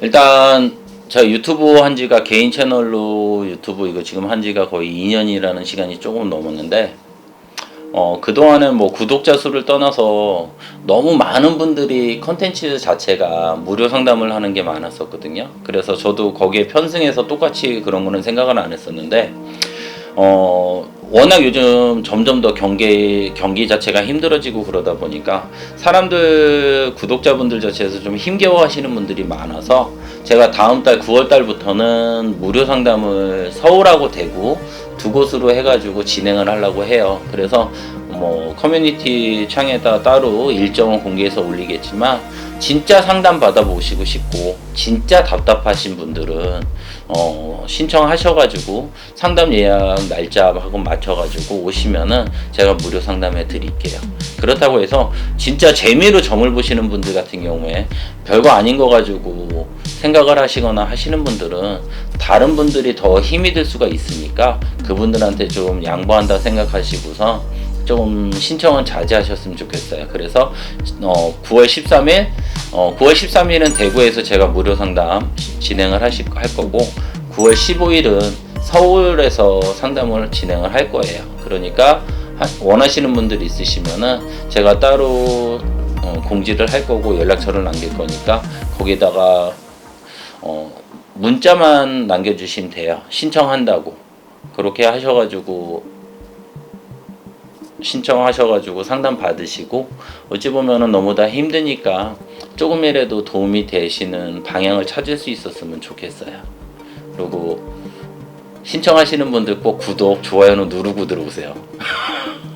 일단 저 유튜브 한 지가 개인 채널로 유튜브 이거 지금 한 지가 거의 2년이라는 시간이 조금 넘었는데 어, 그동안은 뭐 구독자 수를 떠나서 너무 많은 분들이 컨텐츠 자체가 무료 상담을 하는 게 많았었거든요. 그래서 저도 거기에 편승해서 똑같이 그런 거는 생각을 안 했었는데 어, 워낙 요즘 점점 더 경기, 경기 자체가 힘들어지고 그러다 보니까 사람들, 구독자분들 자체에서 좀 힘겨워 하시는 분들이 많아서 제가 다음 달 9월 달부터는 무료 상담을 서울하고 대구 두 곳으로 해가지고 진행을 하려고 해요. 그래서 뭐 커뮤니티 창에다 따로 일정을 공개해서 올리겠지만 진짜 상담 받아보시고 싶고 진짜 답답하신 분들은 어 신청하셔가지고 상담 예약 날짜하고 맞춰가지고 오시면은 제가 무료 상담해 드릴게요. 그렇다고 해서 진짜 재미로 점을 보시는 분들 같은 경우에 별거 아닌 거 가지고 생각을 하시거나 하시는 분들은 다른 분들이 더 힘이 들 수가 있으니까 그분들한테 좀 양보한다 생각하시고서 좀 신청은 자제하셨으면 좋겠어요. 그래서 어 9월 13일 어 9월 13일은 대구에서 제가 무료 상담 진행을 하실 할 거고 9월 15일은 서울에서 상담을 진행을 할 거예요. 그러니까 하- 원하시는 분들이 있으시면은 제가 따로 어, 공지를 할 거고 연락처를 남길 거니까 거기다가 어, 문자만 남겨주시면 돼요. 신청한다고 그렇게 하셔가지고 신청하셔가지고 상담 받으시고 어찌 보면은 너무 다 힘드니까 조금이라도 도움이 되시는 방향을 찾을 수 있었으면 좋겠어요. 그리고 신청하시는 분들 꼭 구독, 좋아요는 누르고 들어오세요.